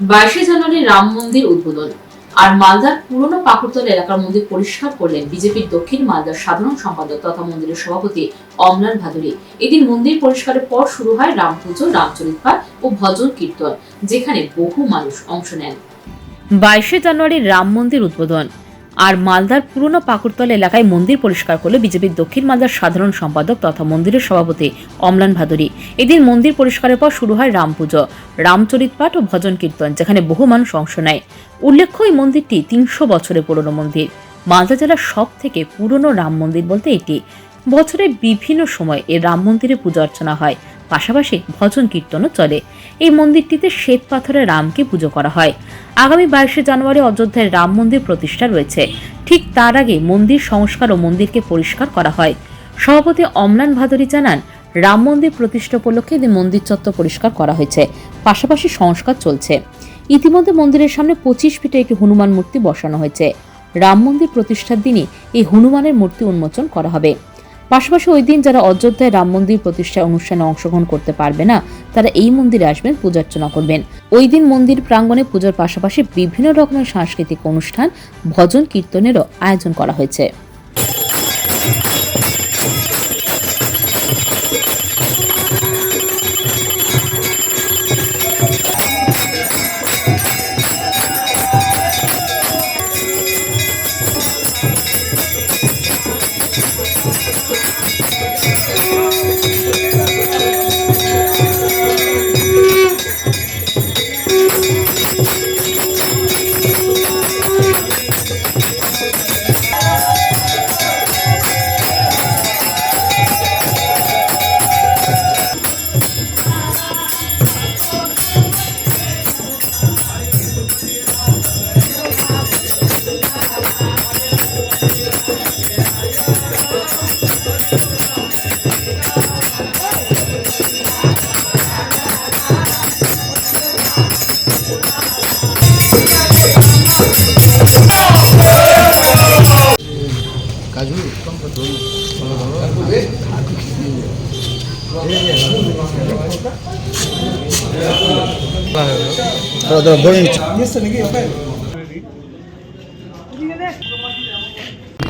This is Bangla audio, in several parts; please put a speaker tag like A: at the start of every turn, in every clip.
A: বাইশে জানুয়ারি রাম মন্দির উদ্বোধন। আর মালদার পুরনো পাকুড়তলা এলাকার মন্দির পরিষ্কার করলেন বিজেপির দক্ষিণ মালদার সাধারণ সম্পাদক তথা মন্দিরের সভাপতি অমলান ভাদুরী। এদিন মন্দির পরিষ্কারের পর শুরু হয় রাম পুজো রামচরিত পাঠ ও ভজন কীর্তন, যেখানে বহু মানুষ অংশ নেন। বাইশে জানুয়ারি রাম মন্দির উদ্বোধন। আর মালদার পুরনো পাকুড়তলা এলাকায় মন্দির পরিষ্কার করল বিজেপির দক্ষিণ মালদার সাধারণ সম্পাদক তথা মন্দিরের সভাপতি অমলান ভাদুরী। এদিন মন্দির পরিষ্কারের পর শুরু হয় রাম পুজো রামচরিত পাঠ ও ভজন কীর্তন, যেখানে বহু মানুষ অংশ নেয়। উল্লেখ্য, এই মন্দিরটি তিনশো বছরের পুরনো মন্দির। মালদা জেলার সব থেকে পুরনো রাম মন্দির বলতে এটি। বছরের বিভিন্ন সময় এই রাম মন্দিরে পূজা অর্চনা হয়। পাশাপাশি ভজন কীর্তনও চলে। এই মন্দিরটিতে শ্বেত পাথরে রামকে পুজো করা হয়। আগামী বাইশে জানুয়ারি অযোধ্যায় রাম মন্দির প্রতিষ্ঠা রয়েছে। ঠিক তার আগে মন্দির সংস্কার ও মন্দিরকে পরিষ্কার করা হয়। সভাপতি অমলান ভাদুরী জানান, রাম মন্দির প্রতিষ্ঠা উপলক্ষে মন্দির চত্বর পরিষ্কার করা হয়েছে। পাশাপাশি সংস্কার চলছে। ইতিমধ্যে মন্দিরের সামনে পঁচিশ ফিটে একটি হনুমান মূর্তি বসানো হয়েছে। রাম মন্দির প্রতিষ্ঠার দিনই এই হনুমানের মূর্তি উন্মোচন করা হবে। পাশাপাশি ওই দিন যারা অযোধ্যায় রাম মন্দির প্রতিষ্ঠায় অনুষ্ঠানে অংশগ্রহণ করতে পারবে না, তারা এই মন্দিরে আসবেন পূজার্চনা করবেন। ওই দিন মন্দির প্রাঙ্গণে পুজোর পাশাপাশি বিভিন্ন রকমের সাংস্কৃতিক অনুষ্ঠান, ভজন, কীর্তনেরও আয়োজন করা হয়েছে।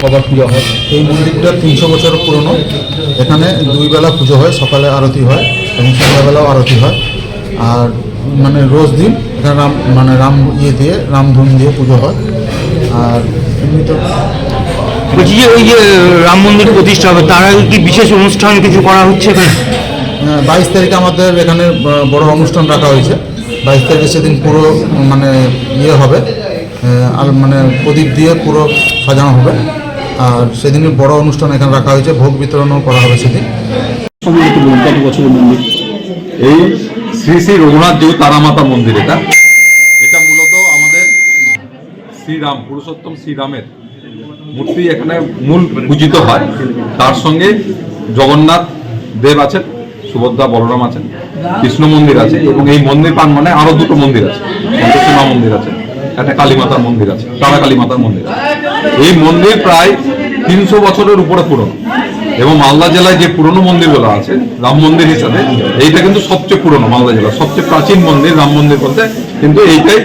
B: কবার পুজো হয়। এই মন্দিরটা তিনশো বছর পুরনো। এখানে দুই বেলা পুজো হয়, সকালে আরতি হয় এবং সন্ধ্যাবেলাও আরতি হয়। আর মানে রোজ দিন এখানে রাম মানে রাম ইয়ে দিয়ে রামধুন দিয়ে পুজো হয়। আর এমনি তো
C: বলছি যে ওই যে রাম মন্দির প্রতিষ্ঠা হবে, তার আগে কি বিশেষ অনুষ্ঠান কিছু করা হচ্ছে? এখানে
B: বাইশ তারিখে আমাদের এখানে বড় অনুষ্ঠান রাখা হয়েছে। বাইশ তারিখে সেদিন পুরো মানে ইয়ে হবে। আর মানে প্রদীপ দিয়ে পুরো সাজানো হবে। আর সেদিনই বড় অনুষ্ঠান এখানে রাখা হয়েছে। ভোগ বিতরণও করা হবে সেদিন।
D: এই শ্রী শ্রী রঘুনাথ দেব তারামাতা মন্দির এটা। এটা মূলত আমাদের শ্রীরাম পুরুষোত্তম শ্রীরামের মূর্তি এখানে মূল পূজিত হয়। তার সঙ্গে জগন্নাথ দেব আছেন। সুভদ্রা বলরাম আছেন, কৃষ্ণ মন্দির আছে এবং এই মন্দির প্রাঙ্গণে আরও দুটো মন্দির আছে, সন্তোষীমা মন্দির আছে, একটা কালী মাতার মন্দির আছে তারা কালী মাতার মন্দির এই মন্দির প্রায় তিনশো বছরের উপরে পুরনো এবং মালদা জেলায় যে পুরনো মন্দিরগুলো আছে, রাম মন্দির হিসাবে, এইটা কিন্তু সবচেয়ে পুরনো মালদা জেলার সবচেয়ে প্রাচীন মন্দির রাম মন্দির বলতে, কিন্তু এইটাই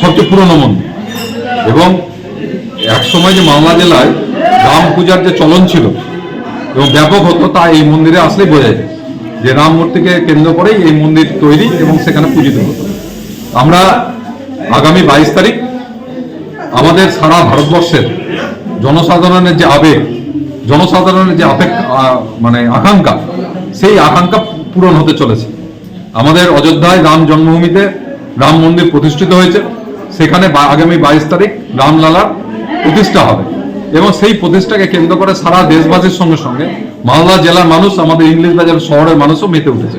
D: সবচেয়ে পুরনো মন্দির। এবং এক সময় যে মালদা জেলায় রাম পূজার যে চলন ছিল এবং ব্যাপক হতো তা এই মন্দিরে আসলেই বোঝা যায় যে রাম মূর্তিকে কেন্দ্র করেই এই মন্দির তৈরি এবং সেখানে পূজিত হতো। আমরা আগামী বাইশ তারিখ আমাদের সারা ভারতবর্ষের জনসাধারণের যে আবেগ, জনসাধারণের যে আবেগ মানে আকাঙ্ক্ষা, সেই আকাঙ্ক্ষা পূরণ হতে চলেছে। আমাদের অযোধ্যায় রাম জন্মভূমিতে রাম মন্দির প্রতিষ্ঠিত হয়েছে। সেখানে আগামী বাইশ তারিখ রামলালার প্রতিষ্ঠা হবে। এবং সেই প্রতিষ্ঠাকে কেন্দ্র করে সারা দেশবাসীর সঙ্গে সঙ্গে মালদা জেলার মানুষ, আমাদের ইংলিশ বাজার শহরের মানুষও মেতে উঠেছে।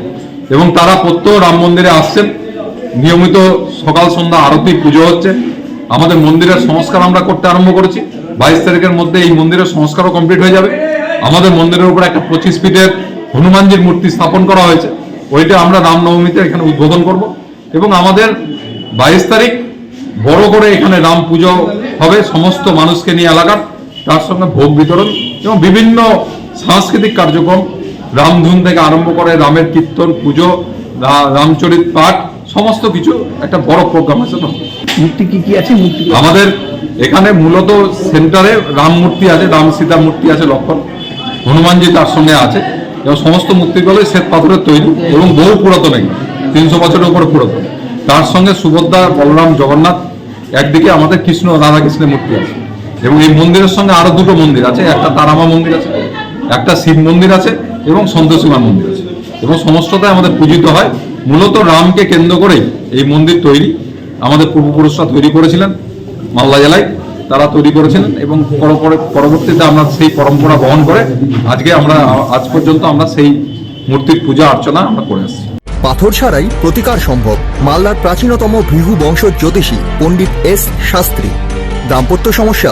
D: এবং তারা প্রত্যহ রাম মন্দিরে আসছেন। নিয়মিত সকাল সন্ধ্যা আরতি, পুজো হচ্ছে। আমাদের মন্দিরের সংস্কার আমরা করতে আরম্ভ করেছি। বাইশ তারিখের মধ্যে এই মন্দিরের সংস্কারও কমপ্লিট হয়ে যাবে। আমাদের মন্দিরের উপর একটা পঁচিশ ফিটের হনুমানজির মূর্তি স্থাপন করা হয়েছে। ওইটা আমরা রামনবমীতে এখানে উদ্বোধন করব। এবং আমাদের বাইশ তারিখ বড় করে এখানে রাম পুজো হবে সমস্ত মানুষকে নিয়ে এলাকার। তার সঙ্গে ভোগ বিতরণ এবং বিভিন্ন সাংস্কৃতিক কার্যক্রম। রামধুন থেকে আরম্ভ করে রামের কীর্তন পুজো রামচরিত পাঠ সমস্ত কিছু একটা বড় প্রোগ্রাম আছে তো।
E: মূর্তি কি কি আছে? মূর্তি
D: আমাদের এখানে মূলত সেন্টারে রাম মূর্তি আছে রাম সীতা মূর্তি আছে লক্ষণ। হনুমানজি তার সঙ্গে আছে। এবং সমস্ত মূর্তিগুলো শ্বেত পাথরের তৈরি এবং বহু পুরাতন তিনশো বছরের উপরে পুরাতন। তার সঙ্গে সুভদ্রা বলরাম জগন্নাথ একদিকে আমাদের কৃষ্ণ রাধাকৃষ্ণের মূর্তি আছে। এবং এই মন্দিরের সঙ্গে আরও দুটো মন্দির আছে, একটা তারামা মন্দির আছে, একটা শিব মন্দির আছে এবং সন্তোষীমা মন্দির আছে। এবং সমস্তটাই আমাদের পূজিত হয়। মূলত রামকে কেন্দ্র করেই এই মন্দির তৈরি। আমাদের পূর্বপুরুষরা তৈরি করেছিলেন, মালদা জেলায় তারা তৈরি করেছিলেন এবং পরবর্তীতে আমরা সেই পরম্পরা বহন করে আজকে আমরা, আজ পর্যন্ত আমরা সেই মূর্তির পূজা অর্চনা আমরা করে আসছি।
F: পাথর ছাড়াই প্রতিকার সম্ভব। মালদার প্রাচীনতম ভৃহু বংশ জ্যোতিষী পণ্ডিত এস শাস্ত্রী। দাম্পত্য সমস্যা